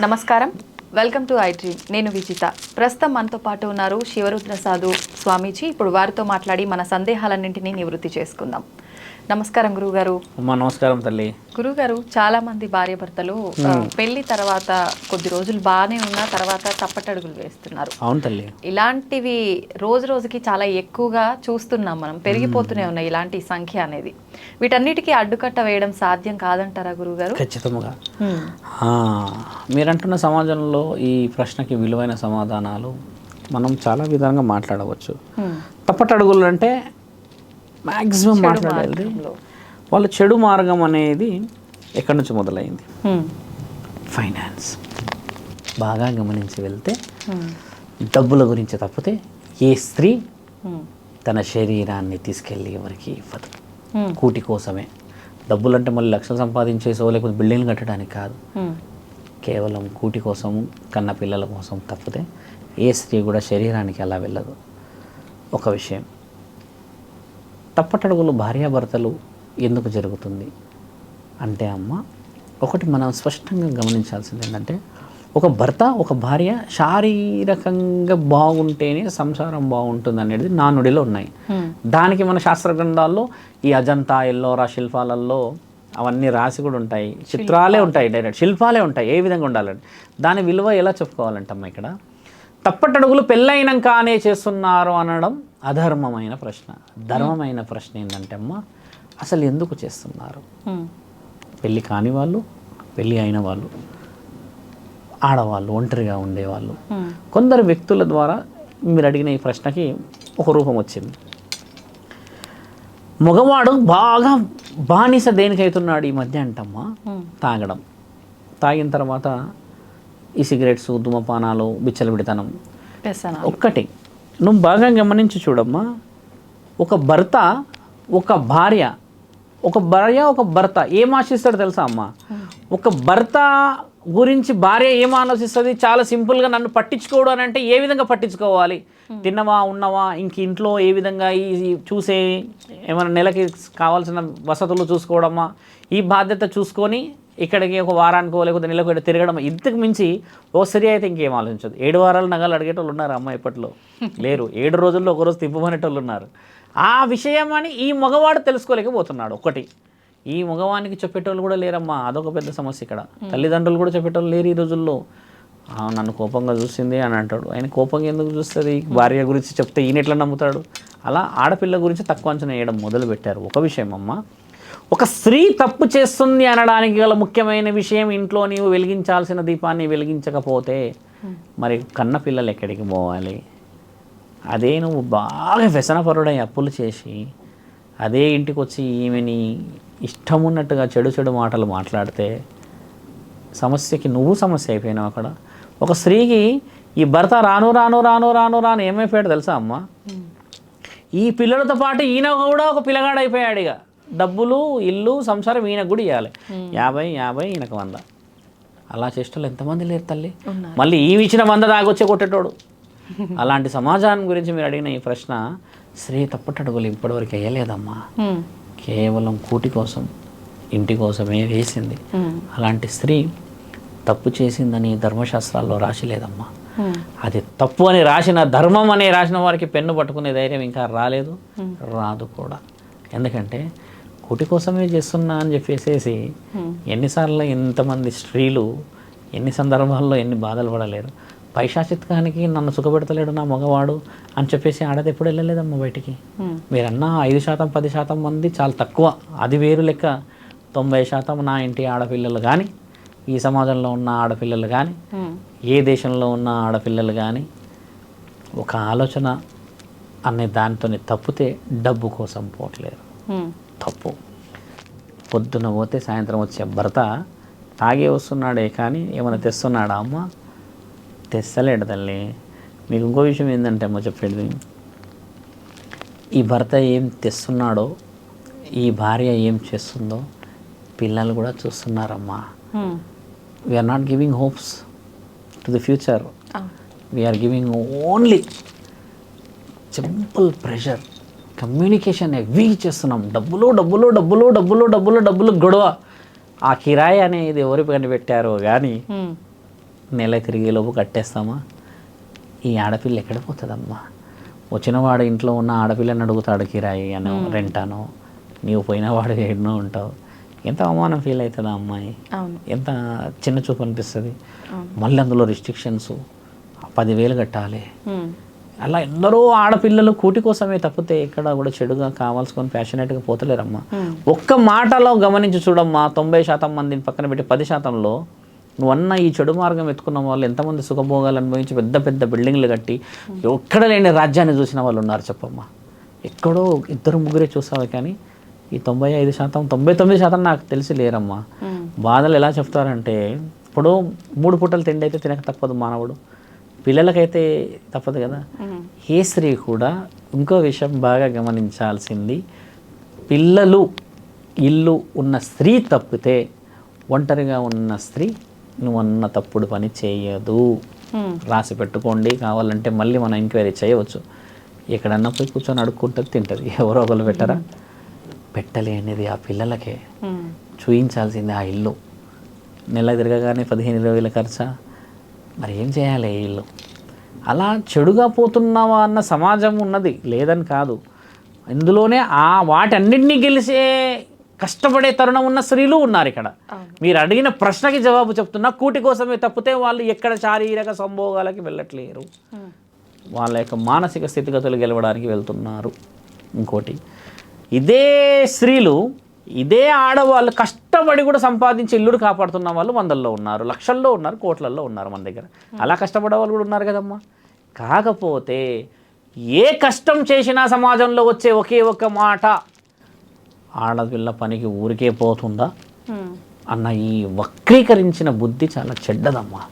నమస్కారం. Welcome to I dream నేను విజిత. ప్రస్తుతం మనతో పాటు ఉన్నారు శివరుద్ర సాధు స్వామీజీ. ఇప్పుడు వారితో మాట్లాడి మన సందేహాలన్నింటినీ నివృత్తి చేసుకుందాం. నమస్కారం గురుగారు. అమ్మా నమస్కారం తల్లి. గురుగారు చాలా మంది భార్యాభర్తలు పెళ్ళి తర్వాత కొద్ది రోజులు బాగానే ఉన్న తర్వాత తప్పటడుగులు వేస్తున్నారు. అవును తల్లి. ఇలాంటివి రోజు రోజుకి చాలా ఎక్కువగా చూస్తున్నాం మనం. పెరిగిపోతూనే ఉన్నాయి ఇలాంటి సంఖ్య అనేది. వీటన్నిటికీ అడ్డుకట్ట వేయడం సాధ్యం కాదంటారా గురుగారు? ఖచ్చితంగా మీరంటున్న సమాజంలో ఈ ప్రశ్నకి విలువైన సమాధానాలు మనం చాలా విధంగా మాట్లాడవచ్చు. తప్పటడుగులు అంటే మ్యాక్సిమం మాట్లాడేది మార్గంలో. వాళ్ళ చెడు మార్గం అనేది ఎక్కడి నుంచి మొదలైంది. ఫైనాన్స్ బాగా గమనించి వెళ్తే. డబ్బుల గురించి తప్పితే ఏ స్త్రీ. తన శరీరాన్ని తీసుకెళ్ళి ఎవరికి ఇవ్వదు. కూటి కోసమే డబ్బులు అంటే మళ్ళీ లక్షలు సంపాదించేసో లేకపోతే బిల్డింగ్లు కట్టడానికి కాదు. కేవలం కూటి కోసం కన్న పిల్లల కోసం తప్పితే ఏ స్త్రీ కూడా శరీరానికి అలా వెళ్ళదు ఒక విషయం తప్పటడుగులు భార్యాభర్తలు ఎందుకు జరుగుతుంది? అంటే అమ్మ ఒకటి మనం స్పష్టంగా గమనించాల్సింది ఏంటంటే ఒక భర్త ఒక భార్య శారీరకంగా బాగుంటేనే సంసారం బాగుంటుంది అనేది నానుడిలో ఉన్నాయి. దానికి మన శాస్త్ర గ్రంథాల్లో ఈ అజంతా ఎల్లోరా శిల్పాలలో అవన్నీ రాసి కూడా ఉంటాయి. చిత్రాలే ఉంటాయి డైరెక్ట్. శిల్పాలే ఉంటాయి. ఏ విధంగా ఉండాలని దాని విలువ ఎలా చెప్పుకోవాలంటమ్మా ఇక్కడ? తప్పటడుగులు పెళ్ళైనాకనే చేస్తున్నారు అనడం అధర్మమైన ప్రశ్న. ధర్మమైన ప్రశ్న ఏంటంటే అమ్మ అసలు ఎందుకు చేస్తున్నారు. పెళ్ళి కాని వాళ్ళు పెళ్ళి అయిన వాళ్ళు ఆడవాళ్ళు ఒంటరిగా ఉండేవాళ్ళు. కొందరు వ్యక్తుల ద్వారా మీరు అడిగిన ఈ ప్రశ్నకి ఒక రూపం వచ్చింది. మగవాడు బాగా బానిస దేనికైతున్నాడు ఈ మధ్య అంటమ్మా. తాగడం. తాగిన తర్వాత ఈ సిగరెట్స్ ధూమపానాలు బిచ్చలవిడితనం వ్యసనాలు. ఒక్కటి. నువ్వు బాగా గమనించి చూడమ్మా. ఒక భర్త ఒక భార్య ఒక భార్య ఒక భర్త ఏం ఆశిస్తాడు తెలుసా అమ్మా? ఒక భర్త గురించి భార్య ఏం ఆలోచిస్తుంది? చాలా సింపుల్గా నన్ను పట్టించుకోవడం అని అంటే ఏ విధంగా పట్టించుకోవాలి? తిన్నవా ఉన్నవా? ఇంక ఇంట్లో ఏ విధంగా ఈ ఈ చూసే ఏమైనా నెలకి కావాల్సిన వసతులు చూసుకోవడమా? ఈ బాధ్యత చూసుకొని ఇక్కడికి ఒక వారానికో లేకపోతే నెలకు తిరగడం ఇంతకు మించి ఓ స్త్రీ అయితే ఇంకేం ఆలోచించదు. ఏడు వారాలు నగలు అడిగేటోళ్ళు ఉన్నారు అమ్మ ఇప్పట్లో. లేరు. ఏడు రోజుల్లో ఒక రోజు తిప్పమనేటోళ్ళు ఉన్నారు. ఆ విషయం అని ఈ మగవాడు తెలుసుకోలేకపోతున్నాడు ఒకటి. ఈ మగవానికి చెప్పేటోళ్ళు కూడా లేరమ్మా. అదొక పెద్ద సమస్య ఇక్కడ. తల్లిదండ్రులు కూడా చెప్పేటోళ్ళు లేరు ఈ రోజుల్లో. "ఆ, నన్ను కోపంగా చూసింది అని అంటాడు. ఆయన కోపంగా ఎందుకు చూస్తుంది? భార్య గురించి చెప్తే ఈయన ఎట్లా నమ్ముతాడు? అలా ఆడపిల్ల గురించి తక్కువ అంచనా వేయడం మొదలు పెట్టారు ఒక విషయం అమ్మ. ఒక స్త్రీ తప్పు చేస్తుంది అనడానికి గల ముఖ్యమైన విషయం ఇంట్లో నీవు వెలిగించాల్సిన దీపాన్ని వెలిగించకపోతే మరి కన్న పిల్లలు ఎక్కడికి పోవాలి? అదే నువ్వు బాగా వ్యసనపరుడై అప్పులు చేసి అదే ఇంటికి వచ్చి ఈమెని ఇష్టం ఉన్నట్టుగా చెడు చెడు మాటలు మాట్లాడితే సమస్యకి నువ్వు సమస్య అయిపోయినావు అక్కడ. ఒక స్త్రీకి ఈ భర్త రాను రాను రాను రాను రాను ఏమైపోయాడు తెలుసా అమ్మ? ఈ పిల్లలతో పాటు ఈయన కూడా ఒక పిల్లగాడు అయిపోయాడు ఇక. డబ్బులు ఇల్లు సంసారం ఈయనకు కూడా ఇవ్వాలి యాభై యాభై ఈయనకు వంద. అలా చేసేటోళ్ళు ఎంతమంది లేరు తల్లి. మళ్ళీ ఈ ఇచ్చిన వంద దాగొచ్చే కొట్టేటోడు. అలాంటి సమాజాన్ని గురించి మీరు అడిగిన ఈ ప్రశ్న స్త్రీ తప్పటడుగులు ఇప్పటివరకు వేయలేదమ్మా. కేవలం కూటి కోసం ఇంటి కోసమే వేసింది. అలాంటి స్త్రీ తప్పు చేసిందని ధర్మశాస్త్రాల్లో రాసి లేదమ్మా. హ్మ్. అది తప్పు అని రాసిన ధర్మం అని రాసిన వారికి పెన్ను పట్టుకునే ధైర్యం ఇంకా రాలేదు. రాదు కూడా. ఎందుకంటే కూటి కోసమే చేస్తున్నా అని చెప్పేసేసి ఎన్నిసార్లు ఎంతమంది స్త్రీలు ఎన్ని సందర్భాల్లో ఎన్ని బాధలు పడలేరు పైశాచిత్కానికి నన్ను సుఖపెడతలేడు నా మగవాడు అని చెప్పేసి ఆడది ఎప్పుడు వెళ్ళలేదమ్మా బయటికి. మీరన్నా ఐదు శాతం పది శాతం మంది చాలా తక్కువ అది వేరు లెక్క తొంభై శాతం నా ఇంటి ఆడపిల్లలు కానీ ఈ సమాజంలో ఉన్న ఆడపిల్లలు కానీ. ఏ దేశంలో ఉన్న ఆడపిల్లలు కానీ ఒక ఆలోచన అనే దానితో తప్పితే డబ్బు కోసం పోవట్లేరు హ్మ్. తప్పు. పొద్దున పోతే సాయంత్రం వచ్చే భర్త తాగే వస్తున్నాడే కానీ ఏమైనా తెస్తున్నాడా అమ్మ? తెస్తలేడు తల్లి. మీకు ఇంకో విషయం ఏంటంటే అమ్మ చెప్పేది? ఈ భర్త ఏం తెస్తున్నాడో ఈ భార్య ఏం చేస్తుందో పిల్లలు కూడా చూస్తున్నారమ్మా. We're not giving hopes to the future. We're giving only simple pressure communication heavy చేస్తున్నాం. డబ్బులు డబ్బులు డబ్బులు డబ్బులు డబ్బులు డబ్బులు గొడవ. ఆ కిరాయి అనేది ఎవరు పని పెట్టారో కానీ. నెల తిరిగేలోపు కట్టేస్తామా? ఈ ఆడపిల్ల ఎక్కడ పోతుందమ్మా? వచ్చినవాడు ఇంట్లో ఉన్న ఆడపిల్లని అడుగుతాడు కిరాయి అనో రెంట్ అనో. నీవు పోయినవాడు ఎన్నో ఉంటావు. ఎంత అవమానం ఫీల్ అవుతుందా అమ్మాయి? ఎంత చిన్న చూపు అనిపిస్తుంది. మళ్ళీ అందులో రిస్ట్రిక్షన్స్ పదివేలు కట్టాలి. అలా ఎందరో ఆడపిల్లలు కూటి కోసమే తప్పితే ఇక్కడ కూడా చెడుగా కావాల్సుకొని ప్యాషనేట్గా పోతలేరమ్మా. ఒక్క మాటలో గమనించి చూడమ్మా తొంభై శాతం మందిని పక్కన పెట్టి పది శాతంలో నువ్వు అన్న ఈ చెడు మార్గం ఎత్తుకున్న వాళ్ళు ఎంతమంది సుఖభోగాలు అనుభవించి పెద్ద పెద్ద బిల్డింగ్లు కట్టి ఎక్కడ లేని రాజ్యాన్ని చూసిన వాళ్ళు ఉన్నారు చెప్పమ్మా. ఎక్కడో ఇద్దరు ముగ్గురే చూసావు కానీ ఈ తొంభై ఐదు శాతం తొంభై తొమ్మిది శాతం నాకు తెలిసి లేరమ్మా. బాధలు ఎలా చెప్తారంటే ఇప్పుడు మూడు పూటలు తిండి అయితే తినక తప్పదు మానవుడు. పిల్లలకైతే తప్పదు కదా. ఏ స్త్రీ కూడా ఇంకో విషయం బాగా గమనించాల్సింది పిల్లలు ఇల్లు ఉన్న స్త్రీ తప్పితే ఒంటరిగా ఉన్న స్త్రీ నువ్వు అన్న తప్పుడు పని చేయదు. రాసి పెట్టుకోండి కావాలంటే మళ్ళీ మనం ఎంక్వైరీ చేయవచ్చు. ఎక్కడన్నా పోయి కూర్చొని అడుక్కుంటుంది తింటుంది. ఎవరో ఒకరు పెట్టరా? పెట్టలేనిది ఆ పిల్లలకే. చూయించాల్సింది ఆ ఇల్లు. నెల తిరగగానే పదిహేను ఇరవై వేల ఖర్చా? మరి ఏం చేయాలి ఇల్లు అలా చెడుగా పోతున్నావా అన్న సమాజం ఉన్నది లేదని కాదు. ఇందులోనే ఆ వాటన్నిటినీ గెలిచే కష్టపడే తరుణం ఉన్న స్త్రీలు ఉన్నారు ఇక్కడ. మీరు అడిగిన ప్రశ్నకి జవాబు చెప్తున్నా కూటి కోసమే తప్పితే వాళ్ళు ఎక్కడ శారీరక సంభోగాలకి వెళ్ళట్లేరు. వాళ్ళ యొక్క మానసిక స్థితిగతులు గెలవడానికి వెళ్తున్నారు. ఇంకోటి ఇదే స్త్రీలు ఇదే ఆడవాళ్ళు కష్టపడి కూడా సంపాదించి ఇల్లుడు కాపాడుతున్న వాళ్ళు వందల్లో ఉన్నారు. లక్షల్లో ఉన్నారు కోట్లల్లో ఉన్నారు మన దగ్గర. అలా కష్టపడే వాళ్ళు కూడా ఉన్నారు కదమ్మా. కాకపోతే ఏ కష్టం చేసినా సమాజంలో వచ్చే ఒకే ఒక్క మాట ఆడపిల్ల పనికి ఊరికే పోతుందా. అన్న ఈ వక్రీకరించిన బుద్ధి చాలా చెడ్డదమ్మా.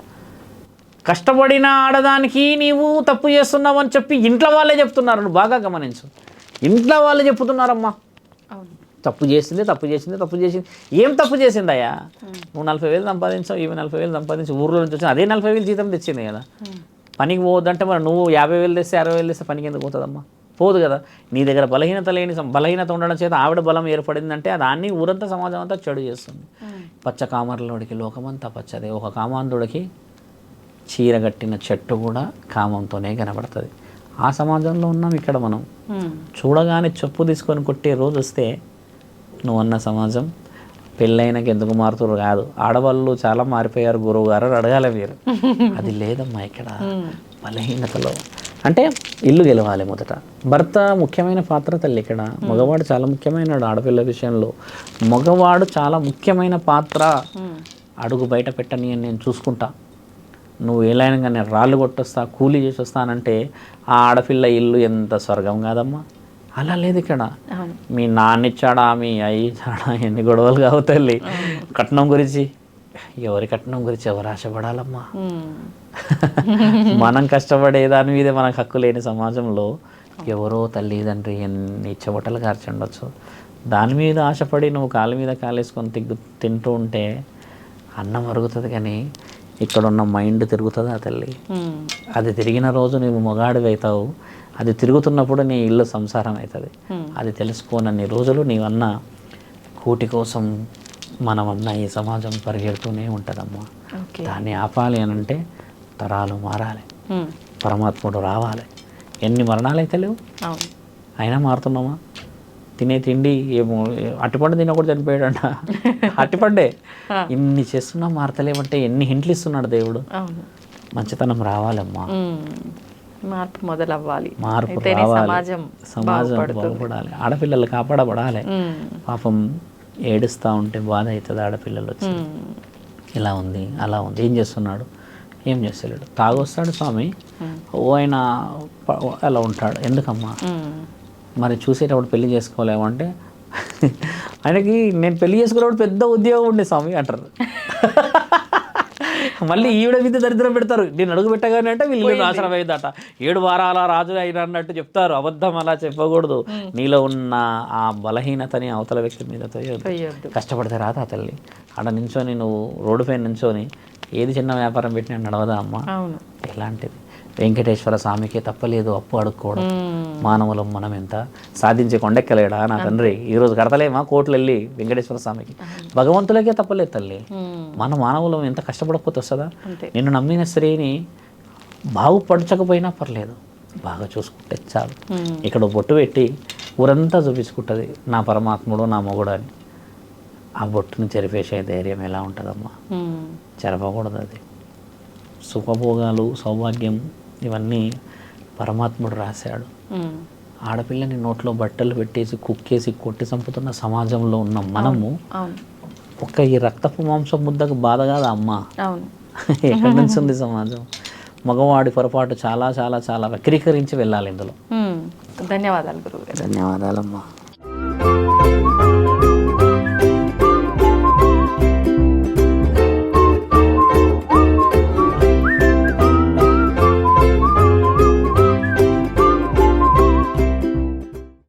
కష్టపడిన ఆడదానికి నీవు తప్పు చేస్తున్నావు అని చెప్పి ఇంట్లో వాళ్ళే చెప్తున్నారు. నువ్వు బాగా గమనించు. ఇంట్లో వాళ్ళే చెప్తున్నారమ్మా. తప్పు చేసింది తప్పు చేసింది తప్పు చేసింది. ఏం తప్పు చేసిందయ్యా? నువ్వు నలభై వేలు సంపాదించావు ఈమె నలభై వేలు సంపాదించి ఊర్లో నుంచి వచ్చి అదే నలభై వేలు జీతం తెచ్చింది కదా. పనికి పోవద్దంటే మరి నువ్వు యాభై వేలు తెస్తే అరవై వేలు తెస్తే పనికి ఎందుకు పోతుందమ్మా? పోదు కదా. నీ దగ్గర బలహీనత లేని బలహీనత ఉండడం చేత ఆవిడ బలం ఏర్పడిందంటే దాన్ని ఊరంతా సమాజం అంతా చెడు చేస్తుంది. పచ్చ కామర్లోడికి లోకమంతా పచ్చదే. ఒక కామాంధుడికి చీర కట్టిన చెట్టు కూడా కామంతోనే కనబడుతుంది. ఆ సమాజంలో ఉన్నాం ఇక్కడ మనం. చూడగానే చెప్పు తీసుకొని కొట్టే రోజు వస్తే నువ్వు అన్న సమాజం పెళ్ళైనకి ఎందుకు మారుతురు కాదు. ఆడవాళ్ళు చాలా మారిపోయారు గురువు గారు అడగాలి మీరు. అది లేదమ్మా ఇక్కడ. బలహీనతలో. అంటే ఇల్లు గెలవాలి మొదట. భర్త ముఖ్యమైన పాత్ర తల్లి ఇక్కడ. మగవాడు చాలా ముఖ్యమైన ఆడపిల్ల విషయంలో. మగవాడు చాలా ముఖ్యమైన పాత్ర. అడుగు బయట పెట్టని అని నేను చూసుకుంటా. నువ్వు ఏలైనా కానీ రాళ్ళు కొట్టొస్తా కూలీ చేసి వస్తానంటే ఆ ఆడపిల్ల ఇల్లు ఎంత స్వర్గం కాదమ్మా. అలా లేదు ఇక్కడ. మీ నాన్నిచ్చాడా మీ అయ్యి ఇచ్చాడా ఎన్ని గొడవలు కావు తల్లి. కట్నం గురించి ఎవరి కట్నం గురించి ఎవరు ఆశపడాలమ్మా. మనం కష్టపడే దాని మీదే మనకు హక్కు లేని సమాజంలో ఎవరో తల్లిదండ్రి ఎన్ని చెవటలు కార్చుండొచ్చు. దాని మీద ఆశపడి నువ్వు కాలు మీద కాలేసుకొని తిగ్గు తింటూ ఉంటే అన్నం అరుగుతుంది కానీ ఇక్కడ ఉన్న మైండ్ తిరుగుతుందా తల్లి. అది తిరిగిన రోజు నువ్వు మొగాడివి అవుతావు అది తిరుగుతున్నప్పుడు నీ ఇల్లు సంసారం అవుతుంది. అది తెలుసుకోనన్ని రోజులు నీవన్న కూటి కోసం మనమన్న ఈ సమాజం పరిగెడుతూనే ఉంటుందమ్మా. దాన్ని ఆపాలి అని అంటే తరాలు మారాలి. పరమాత్ముడు రావాలి. ఎన్ని మరణాలు అయితే లేవు అయినా మారుతున్నామా? తినే తిండి ఏమో అట్టిపండు తినకూడదు చనిపోయాడంట. అట్టిపండే. ఇన్ని చేస్తున్నా మారతలేమంటే ఎన్ని హింట్లు ఇస్తున్నాడు దేవుడు. మంచితనం రావాలమ్మా. మార్పు మొదలవ్వాలి. మార్పు సమాజం సమాజం బాగుపడాలి. ఆడపిల్లలు కాపాడబడాలి. పాపం ఏడుస్తూ ఉంటే బాధ అవుతుంది ఆడపిల్లలు వచ్చి. ఇలా ఉంది అలా ఉంది. ఏం చేస్తున్నాడు? ఏం చేస్తలేడు. తాగొస్తాడు స్వామి. ఓ ఆయన అలా ఉంటాడు. ఎందుకమ్మా. మరి చూసేటప్పుడు పెళ్ళి చేసుకోలేము అంటే? ఆయనకి నేను పెళ్ళి చేసుకున్నప్పుడు పెద్ద ఉద్యోగం ఉండే స్వామి అంటారు. మళ్ళీ ఈవిడ మీద దరిద్రం పెడతారు. నేను అడుగు పెట్టగానే అంటే వీళ్ళు నాశనం అయిందట. ఏడు వారాల రాజు అయిన అన్నట్టు చెప్తారు. అబద్ధం అలా చెప్పకూడదు. నీలో ఉన్న ఆ బలహీనతని అవతల వ్యక్తి మీద తోయొద్దు. కష్టపడితే రాదా తల్లి. ఆడ నించొని నువ్వు రోడ్డు పైన నించొని ఏది చిన్న వ్యాపారం పెట్టినా నడవదా అమ్మా? ఎలాంటిది వెంకటేశ్వర స్వామికి తప్పలేదు అప్పు అడుక్కోవడం. మానవులం మనం ఎంత? సాధించే కొండెక్కలేడా? నా తండ్రి ఈరోజు కడతలేమా కోట్లు వెళ్ళి వెంకటేశ్వర స్వామికి? భగవంతులకే తప్పలేదు తల్లి. మన మానవులం ఎంత కష్టపడకపోతే వస్తుందా? నిన్ను నమ్మిన స్త్రీని బాగుపరచకపోయినా పర్లేదు. బాగా చూసుకుంటే చాలు. ఇక్కడ బొట్టు పెట్టి ఊరంతా చూపించుకుంటుంది. నా పరమాత్ముడు నా మొగుడు అని. ఆ బొట్టుని చెరిపేసే ధైర్యం ఎలా ఉంటుందమ్మా? చెరపకూడదు అది. సుఖభోగాలు సౌభాగ్యం ఇవన్నీ పరమాత్ముడు రాశాడు. ఆడపిల్లని నోట్లో బట్టలు పెట్టేసి కుక్కేసి కొట్టి చంపుతున్న సమాజంలో ఉన్న మనము ఒక్క ఈ రక్తపు మాంసం ముద్దకు బాధ కాదా అమ్మా? అవును. ఎక్కడి నుంచి ఉంది సమాజం? మగవాడి పొరపాటు చాలా చాలా చాలా వక్రీకరించి వెళ్ళాలి ఇందులో. ధన్యవాదాలు గురువు గారు ధన్యవాదాలమ్మా.